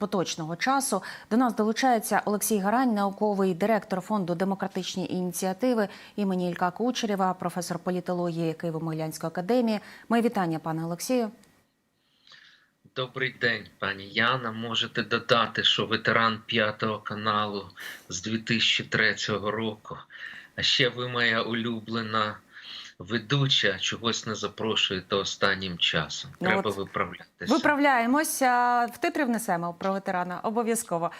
поточного часу. До нас долучається Олексій Гарань, науковий директор фонду демократичні ініціативи імені Ілька Кучерєва, професор політології Києво-Могилянської академії. Моє вітання, пане Олексію. Добрий день, пані Яна. Можете додати, що ветеран п'ятого каналу з 2003 року. А ще ви моя улюблена ведуча, чогось не запрошуєте останнім часом. Ну, Треба от виправлятися. Виправляємося. В титри внесемо про ветерана обов'язково.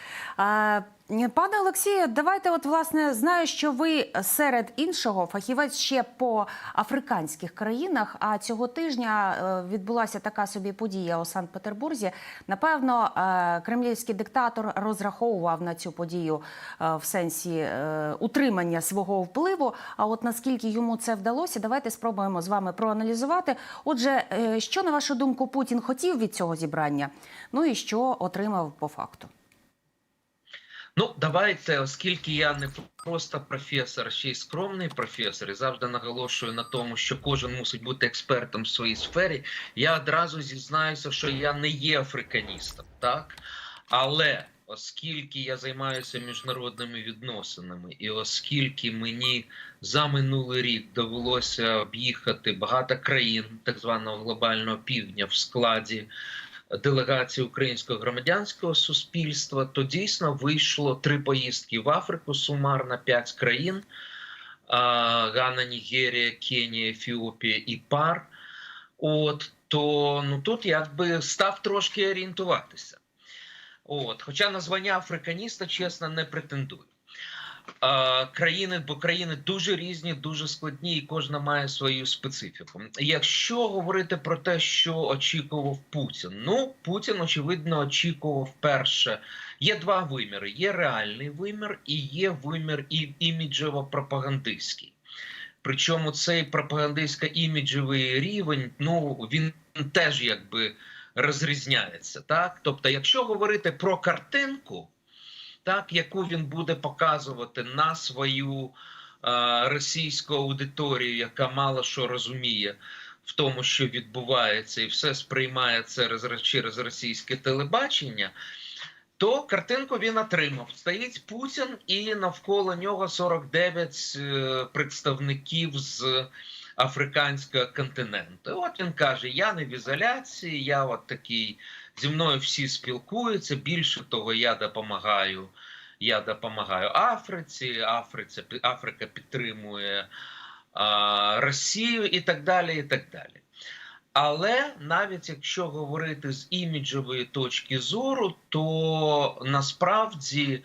Пане Олексію, давайте, от власне, знаю, що ви серед іншого фахівець ще по африканських країнах. А цього тижня е, відбулася така собі подія у Санкт-Петербурзі. Напевно, е, кремлівський диктатор розраховував на цю подію е, в сенсі утримання свого впливу. А от наскільки йому це вдалося, давайте спробуємо з вами проаналізувати. Отже, що на вашу думку Путін хотів від цього зібрання? Ну і що отримав по факту? Ну, давайте, оскільки я не просто професор, ще й скромний професор, і завжди наголошую на тому, що кожен мусить бути експертом в своїй сфері. Я одразу зізнаюся, що я не є африканістом, так? Але оскільки я займаюся міжнародними відносинами, і оскільки мені за минулий рік довелося об'їхати багато країн так званого глобального півдня в складі делегації українського громадянського суспільства, то дійсно вийшло три поїздки в Африку, сумарно п'ять країн: Гана, Нігерія, Кенія, Ефіопія і Пар. От то ну тут якби став трошки орієнтуватися. От, хоча на звання африканіста, чесно, не претендую. Країни, бо країни дуже різні, дуже складні, і кожна має свою специфіку. Якщо говорити про те, що очікував Путін, ну Путін очевидно очікував перше. Є два виміри: є реальний вимір і є вимір іміджево-пропагандистський. Причому цей пропагандистсько-іміджевий рівень, ну він теж якби розрізняється. Так, тобто, якщо говорити про картинку так, яку він буде показувати на свою е, російську аудиторію, яка мало що розуміє в тому, що відбувається, і все сприймає це через російське телебачення. То картинку він отримав. Стоїть Путін, і навколо нього 49 е, представників з африканського континенту. От він каже: Я не в ізоляції, я от такий зі мною всі спілкуються. Більше того, я допомагаю. Я допомагаю Африці, Африці, Африка підтримує а, Росію і так далі. і так далі. Але навіть якщо говорити з іміджової точки зору, то насправді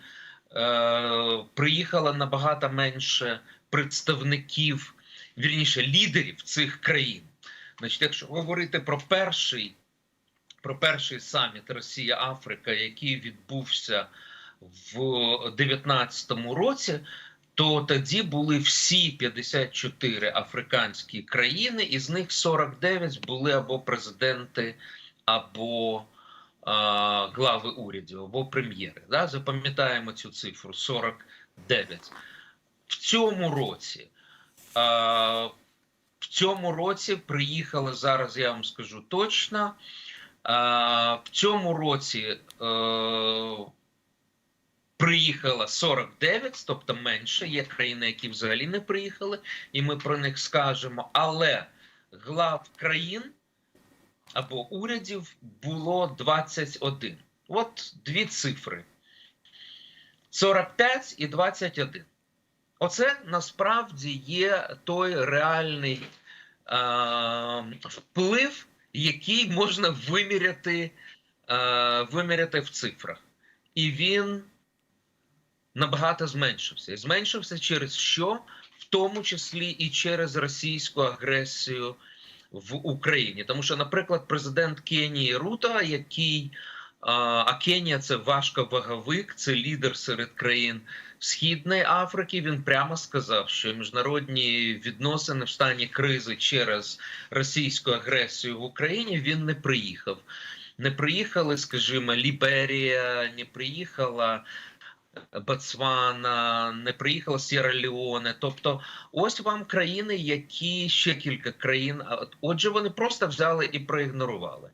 е, приїхало набагато менше представників, вірніше лідерів цих країн. Значить, якщо говорити про перший про перший саміт Росія-Африка, який відбувся в 2019 році, то тоді були всі 54 африканські країни, із них 49 були або президенти, або а, глави урядів, або прем'єри. Да? Запам'ятаємо цю цифру 49. В цьому році. А, в цьому році приїхали зараз, я вам скажу точно. В цьому році е, приїхало 49, тобто менше. Є країни, які взагалі не приїхали, і ми про них скажемо. Але глав країн або урядів було 21. От дві цифри: 45 і 21. Оце насправді є той реальний е, вплив який можна виміряти е, виміряти в цифрах. І він набагато зменшився. І зменшився через що? В тому числі і через російську агресію в Україні. Тому що, наприклад, президент Кенії Рута, який а Кенія це важковаговик, це лідер серед країн Східної Африки. Він прямо сказав, що міжнародні відносини в стані кризи через російську агресію в Україні він не приїхав. Не приїхали, скажімо, Ліберія, не приїхала. Ботсвана, не приїхала Сєра Леоне. Тобто, ось вам країни, які ще кілька країн. Отже, вони просто взяли і проігнорували.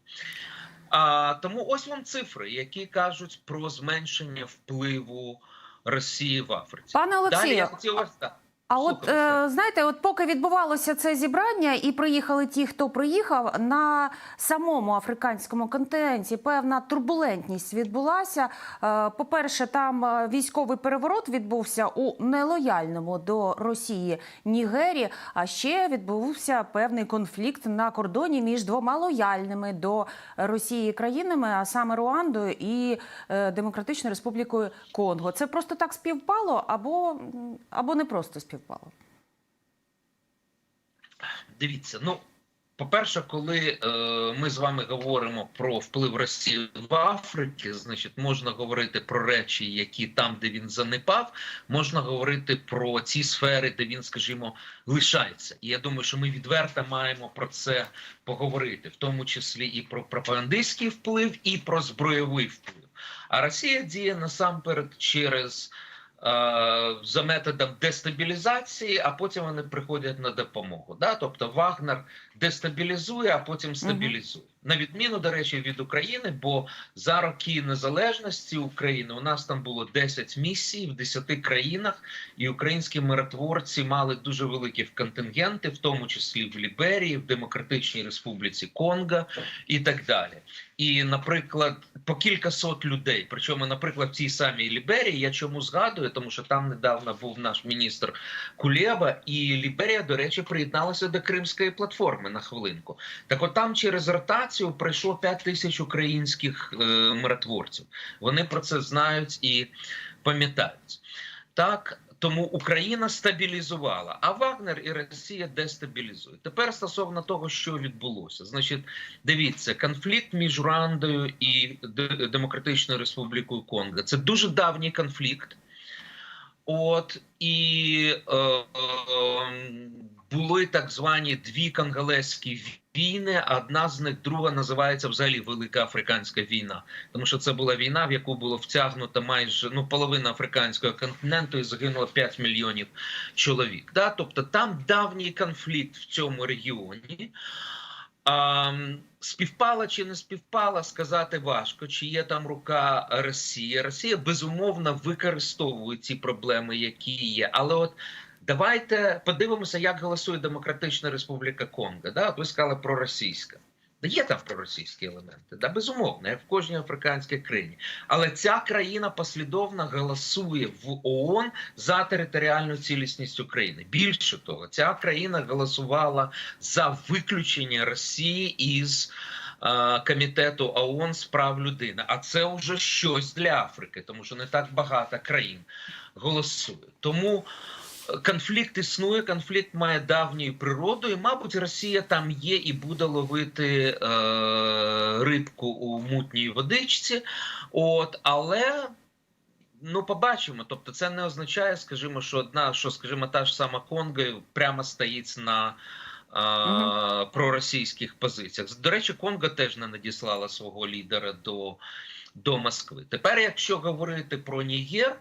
А, тому ось вам цифри, які кажуть про зменшення впливу Росії в Африці. Пане Далі я хотів вас так. А от е, знаєте, от поки відбувалося це зібрання, і приїхали ті, хто приїхав на самому африканському континенті, певна турбулентність відбулася. Е, По-перше, там е, військовий переворот відбувся у нелояльному до Росії Нігері. А ще відбувся певний конфлікт на кордоні між двома лояльними до Росії країнами, а саме Руандою і е, Демократичною Республікою Конго. Це просто так співпало, або, або не просто співпало. Дивіться, ну по-перше, коли е, ми з вами говоримо про вплив Росії в Африці, значить, можна говорити про речі, які там, де він занепав, можна говорити про ці сфери, де він, скажімо, лишається. І я думаю, що ми відверто маємо про це поговорити, в тому числі і про пропагандистський вплив, і про збройовий вплив. А Росія діє насамперед через. Е, За методом дестабілізації, а потім вони приходять на допомогу. Да? Тобто Вагнер дестабілізує, а потім стабілізує. На відміну, до речі, від України, бо за роки незалежності України у нас там було 10 місій в 10 країнах, і українські миротворці мали дуже великі контингенти, в тому числі в Ліберії, в Демократичній Республіці Конго і так далі. І, наприклад, по кілька сот людей. Причому, наприклад, в цій самій Ліберії я чому згадую, тому що там недавно був наш міністр Кулєба, і Ліберія, до речі, приєдналася до Кримської платформи на хвилинку. Так, от там через ротацію пройшло 5 тисяч українських е, миротворців. Вони про це знають і пам'ятають. Так. Тому Україна стабілізувала, а Вагнер і Росія дестабілізують. Тепер стосовно того, що відбулося, значить, дивіться, конфлікт між Руандою і Демократичною Республікою Конго. Це дуже давній конфлікт. От і е, е, були так звані дві конголезькі війни. Одна з них друга називається взагалі Велика Африканська війна, тому що це була війна, в яку було втягнуто майже ну половина африканського континенту і загинуло 5 мільйонів чоловік. Да? Тобто там давній конфлікт в цьому регіоні. А, співпала чи не співпала, сказати важко, чи є там рука Росії. Росія безумовно використовує ці проблеми, які є. Але от давайте подивимося, як голосує Демократична Республіка Конго. Да? От ви сказали про російська. Да Є там проросійські елементи, да, безумовно, як в кожній африканській країні. Але ця країна послідовно голосує в ООН за територіальну цілісність України. Більше того, ця країна голосувала за виключення Росії із е, комітету ООН з прав людини. А це вже щось для Африки, тому що не так багато країн голосує. Тому конфлікт існує, конфлікт має давню природу, і, мабуть, Росія там є і буде ловити е, рибку у мутній водичці. От, але Ну, побачимо. Тобто, це не означає, скажімо, що одна, що, скажімо, та ж сама Конго прямо стоїть на а, проросійських позиціях. До речі, Конго теж не надіслала свого лідера до, до Москви. Тепер, якщо говорити про Нігер,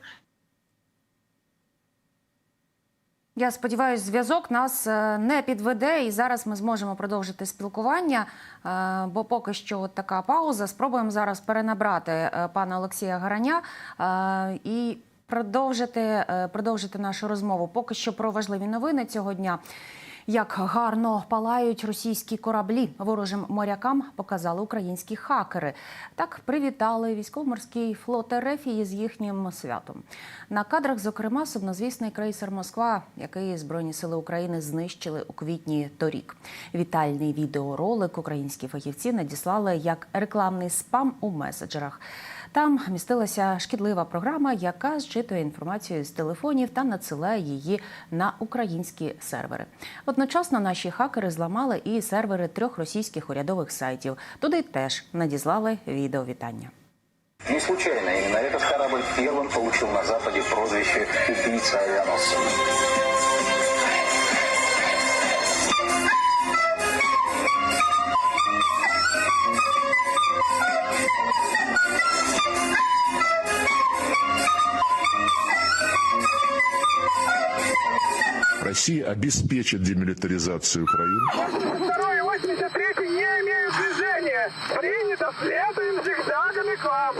Я сподіваюся, зв'язок нас е, не підведе, і зараз ми зможемо продовжити спілкування. е, Бо поки що от така пауза. Спробуємо зараз перенабрати е, пана Олексія Гараня і продовжити, продовжити нашу розмову. Поки що про важливі новини цього дня. Як гарно палають російські кораблі ворожим морякам, показали українські хакери. Так привітали військово-морський флот РФ з їхнім святом. На кадрах, зокрема, сумнозвісний крейсер Москва, який Збройні сили України знищили у квітні торік. Вітальний відеоролик українські фахівці надіслали як рекламний спам у меседжерах. Там містилася шкідлива програма, яка зчитує інформацію з телефонів та надсилає її на українські сервери. Одночасно наші хакери зламали і сервери трьох російських урядових сайтів. Туди теж надіслали відеовітання. Не случайно именно этот корабль первым получил на Западе прозвище «убийца авианосцев». Россия обеспечит демилитаризацию Украины. Второй 83 не имеют движения. Принято! Следуем зигзагами к вам!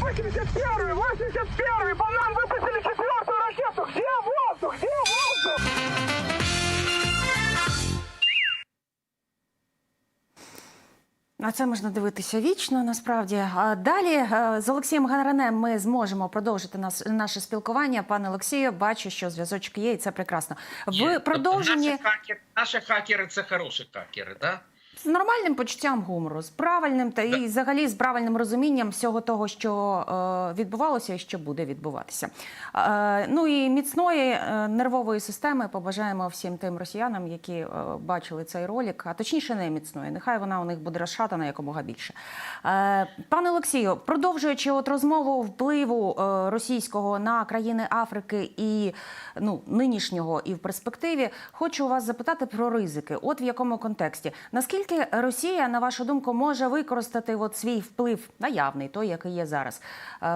Восемьдесят первый! Восемьдесят первый! По нам выпустили четвертую ракету! Где воздух? Где воздух? На це можна дивитися вічно. Насправді далі е, з Олексієм Гаранем ми зможемо продовжити нас наше спілкування. Пане Олексію, бачу, що зв'язочок є, і це прекрасно. В продовженні Тобто наші, хакери, наші хакери це хороші хакери, да? З нормальним почуттям гумору, з правильним та і взагалі з правильним розумінням всього того, що е, відбувалося і що буде відбуватися. Е, ну і міцної е, нервової системи побажаємо всім тим росіянам, які е, бачили цей ролик, а точніше не міцної. Нехай вона у них буде розшатана якомога більше. Е, пане Олексію, продовжуючи от розмову впливу е, російського на країни Африки і ну нинішнього і в перспективі, хочу вас запитати про ризики. От в якому контексті наскільки Росія, на вашу думку, може використати от свій вплив наявний, той, який є зараз, е,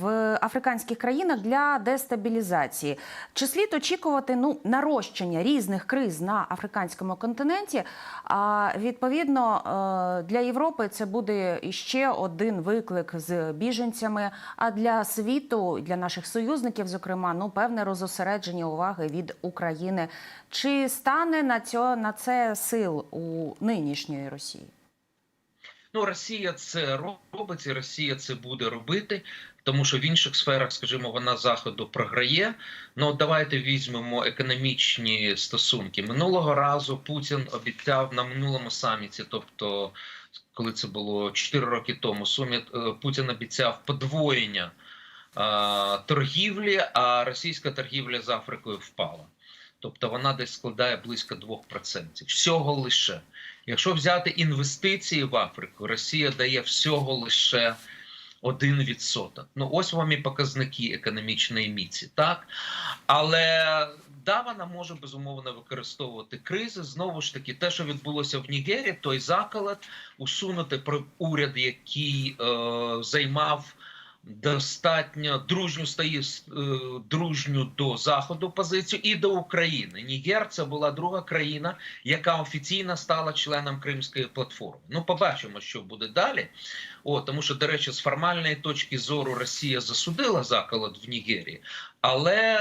в африканських країнах для дестабілізації? Чи слід очікувати ну нарощення різних криз на африканському континенті? А відповідно е, для Європи це буде ще один виклик з біженцями. А для світу, для наших союзників, зокрема, ну певне розосередження уваги від України. Чи стане на цьо на це сил у нинішньої Росії? Ну, Росія це робить, і Росія це буде робити, тому що в інших сферах, скажімо, вона заходу програє. Ну, давайте візьмемо економічні стосунки. Минулого разу Путін обіцяв на минулому саміті, тобто, коли це було 4 роки тому, сумі е, Путін обіцяв подвоєння е, торгівлі, а російська торгівля з Африкою впала. Тобто вона десь складає близько 2%. Всього лише. Якщо взяти інвестиції в Африку, Росія дає всього лише 1%. Ну, ось вам і показники економічної міці, так? Але да, вона може безумовно використовувати кризи. Знову ж таки, те, що відбулося в Нігері, той заколот, усунути про уряд, який е, займав достатньо дружню стає е, дружню до заходу позицію і до України. Нігер це була друга країна, яка офіційно стала членом Кримської платформи. Ну, побачимо, що буде далі. О, тому що, до речі, з формальної точки зору Росія засудила заколот в Нігерії, але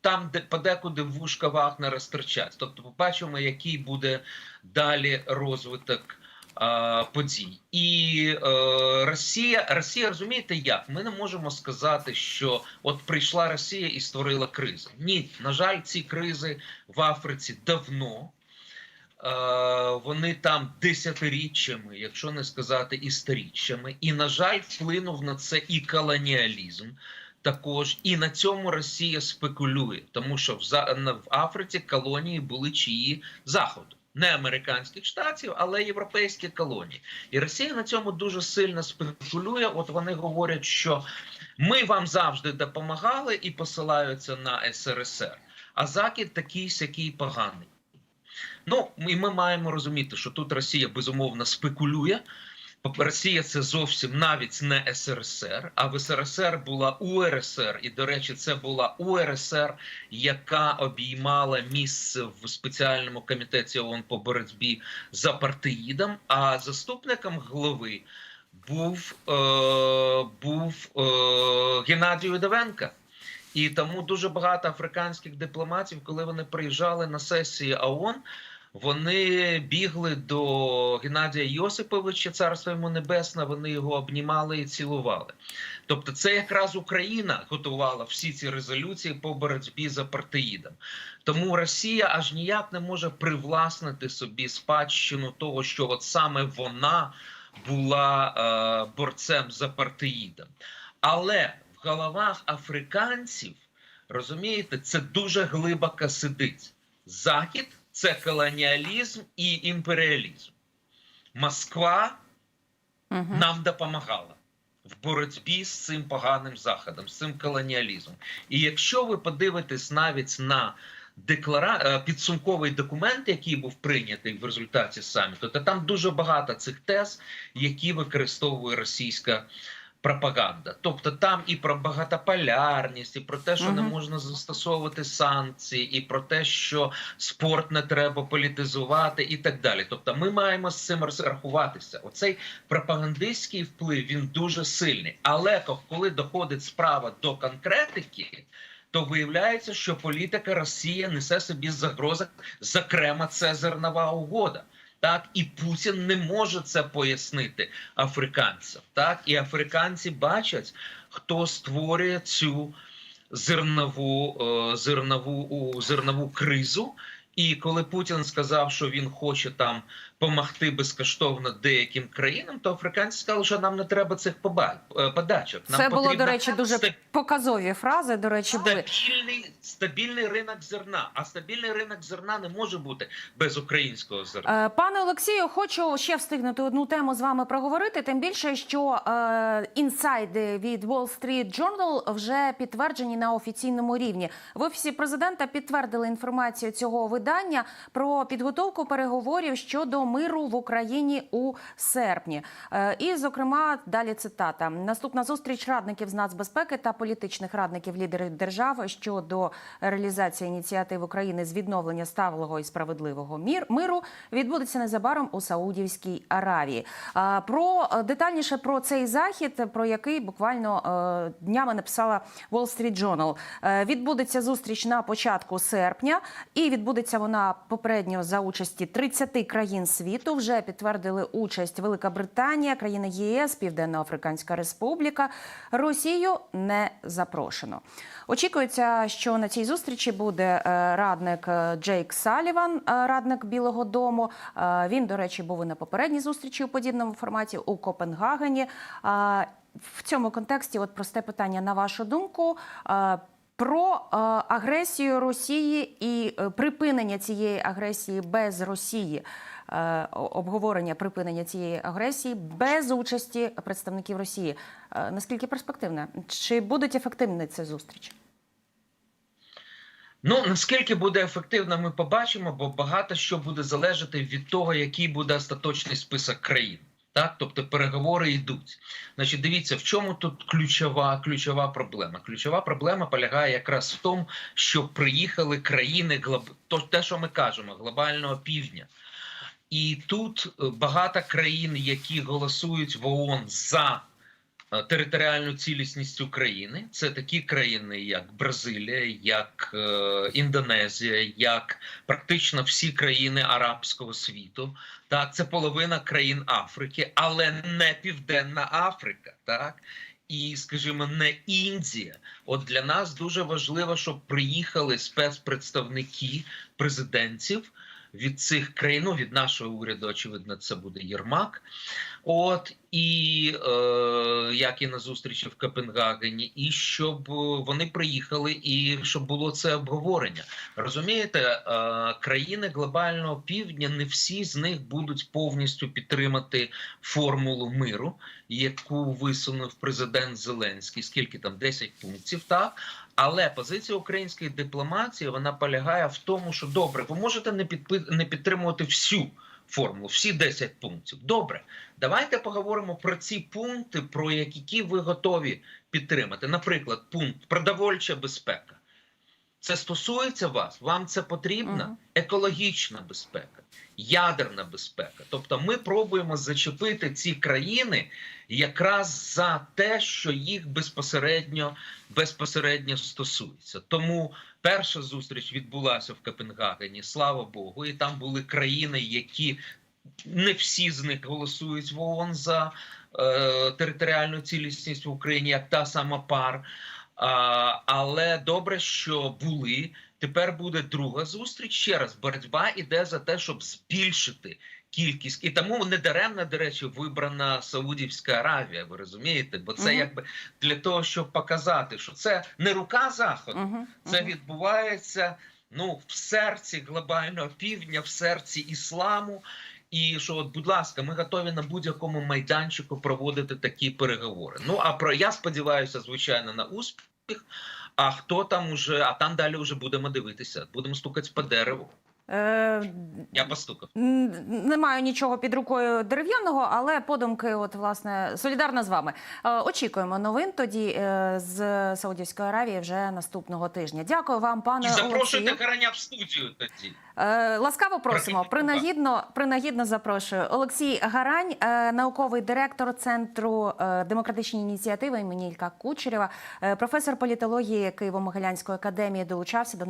там, де подекуди вушка Вагнера стирчать. Тобто, побачимо, який буде далі розвиток подій. І е, Росія, Росія, розумієте, як ми не можемо сказати, що от прийшла Росія і створила кризу. Ні, на жаль, ці кризи в Африці давно. Е, Вони там десятиріччями, якщо не сказати і сторіччями, і на жаль, вплинув на це і колоніалізм. Також і на цьому Росія спекулює, тому що в за- в Африці колонії були чиї заходу, не американських штатів, але європейські колонії. І Росія на цьому дуже сильно спекулює. От вони говорять, що ми вам завжди допомагали і посилаються на СРСР. А Захід такий сякий поганий. Ну, і ми маємо розуміти, що тут Росія безумовно спекулює. Росія це зовсім навіть не СРСР, а в СРСР була УРСР, і до речі, це була УРСР, яка обіймала місце в спеціальному комітеті ООН по боротьбі з апартеїдом. А заступником голови був, е, був е, Геннадій Удовенко. І тому дуже багато африканських дипломатів, коли вони приїжджали на сесії ООН, вони бігли до Геннадія Йосиповича, царство йому небесне, вони його обнімали і цілували. Тобто, це якраз Україна готувала всі ці резолюції по боротьбі з апартеїдом. Тому Росія аж ніяк не може привласнити собі спадщину того, що от саме вона була е, борцем з апартеїдом. Але в головах африканців, розумієте, це дуже глибоко сидить. Захід це колоніалізм і імперіалізм. Москва Угу. нам допомагала в боротьбі з цим поганим заходом, з цим колоніалізмом. І якщо ви подивитесь навіть на деклара... е, підсумковий документ, який був прийнятий в результаті саміту, то там дуже багато цих тез, які використовує російська пропаганда. Тобто там і про багатополярність, і про те, що не можна застосовувати санкції, і про те, що спорт не треба політизувати, і так далі. Тобто, ми маємо з цим рахуватися. Оцей пропагандистський вплив він дуже сильний. Але коли доходить справа до конкретики. То виявляється, що політика Росії несе собі загрози, зокрема, це зернова угода. Так, і Путін не може це пояснити африканцям. Так, і африканці бачать, хто створює цю зернову, е, зернову, зернову кризу. І коли Путін сказав, що він хоче там помогти безкоштовно деяким країнам, то африканці сказали, що нам не треба цих е, подачок. Нам Це було, до речі, дуже ста- показові фрази. До речі, були. стабільний, стабільний ринок зерна. А стабільний ринок зерна не може бути без українського зерна. Е, Пане Олексію, хочу ще встигнути одну тему з вами проговорити. Тим більше, що е, інсайди від Wall Street Journal вже підтверджені на офіційному рівні. В офісі президента підтвердили інформацію цього видання про підготовку переговорів щодо миру в Україні у серпні. Е, і, зокрема, далі цитата: наступна зустріч радників з нацбезпеки та політичних радників лідерів держав щодо реалізації ініціатив України з відновлення сталого і справедливого миру відбудеться незабаром у Саудівській Аравії. Про е, детальніше про цей захід, про який буквально е, днями написала Wall Street Journal. Е, Відбудеться зустріч на початку серпня, і відбудеться вона попередньо за участі 30 країн світу. Вже підтвердили участь Велика Британія, країни ЄС, Південно-Африканська Республіка. Росію не запрошено. Очікується, що на цій зустрічі буде е, радник е, Джейк Саліван, е, радник Білого Дому. Він, до речі, був і на попередній зустрічі у подібному форматі у Копенгагені. В цьому контексті, от просте питання на вашу думку. Про агресію Росії і припинення цієї агресії без Росії, обговорення припинення цієї агресії без участі представників Росії. Е, Наскільки перспективне? Чи будуть ефективні ці зустрічі? Ну наскільки буде ефективно, ми побачимо, бо багато що буде залежати від того, який буде остаточний список країн. Так, тобто переговори йдуть. Значить, дивіться, в чому тут ключова ключова проблема. Ключова проблема полягає якраз в тому, що приїхали країни глоб... те, що ми кажемо, глобального півдня. І тут е, багато країн, які голосують в ООН за е, територіальну цілісність України. Це такі країни, як Бразилія, як е, Індонезія, як практично всі країни арабського світу. Так, це половина країн Африки, але не Південна Африка. Так. І, скажімо, не Індія. От для нас дуже важливо, щоб приїхали спецпредставники президентів від цих країн, ну, від нашого уряду, очевидно, це буде Єрмак. От і е, як і на зустрічі в Копенгагені, і щоб вони приїхали, і щоб було це обговорення. Розумієте, е, країни глобального півдня не всі з них будуть повністю підтримати формулу миру, яку висунув президент Зеленський. Скільки там 10 пунктів, так але позиція української дипломатії вона полягає в тому, що добре, ви можете не підпи... не підтримувати всю формулу, всі 10 пунктів. Добре, давайте поговоримо про ці пункти, про які ви готові підтримати. Наприклад, пункт продовольча безпека. Це стосується вас, вам це потрібна екологічна безпека, ядерна безпека. Тобто, ми пробуємо зачепити ці країни якраз за те, що їх безпосередньо безпосередньо стосується. Тому перша зустріч відбулася в Копенгагені, слава Богу, і там були країни, які не всі з них голосують в ООН за е, територіальну цілісність в Україні, як та сама пар. А, але добре, що були. Тепер буде друга зустріч. Ще раз боротьба іде за те, щоб збільшити кількість, і тому недаремно, до речі, вибрана Саудівська Аравія. Ви розумієте? Бо це Мгм. якби для того, щоб показати, що це не рука заходу, Угу, це відбувається ну в серці глобального півдня, в серці ісламу. І що, от, будь ласка, ми готові на будь-якому майданчику проводити такі переговори. Ну а про я сподіваюся, звичайно, на успіх. А хто там уже, а там далі вже будемо дивитися, будемо стукати по дереву. Е, Я постукав. Не маю нічого під рукою дерев'яного, але подумки, от власне, солідарна з вами. Е, Очікуємо новин тоді е, з Саудівської Аравії вже наступного тижня. Дякую вам, І пане запрошуйте Олексію. Гараня в студію тоді. Ласкаво просимо. Принагідно, принагідно запрошую. Олексій Гарань, науковий директор центру демократичні ініціативи імені Ілька Кучерєва, професор політології Києво-Могилянської академії, долучався до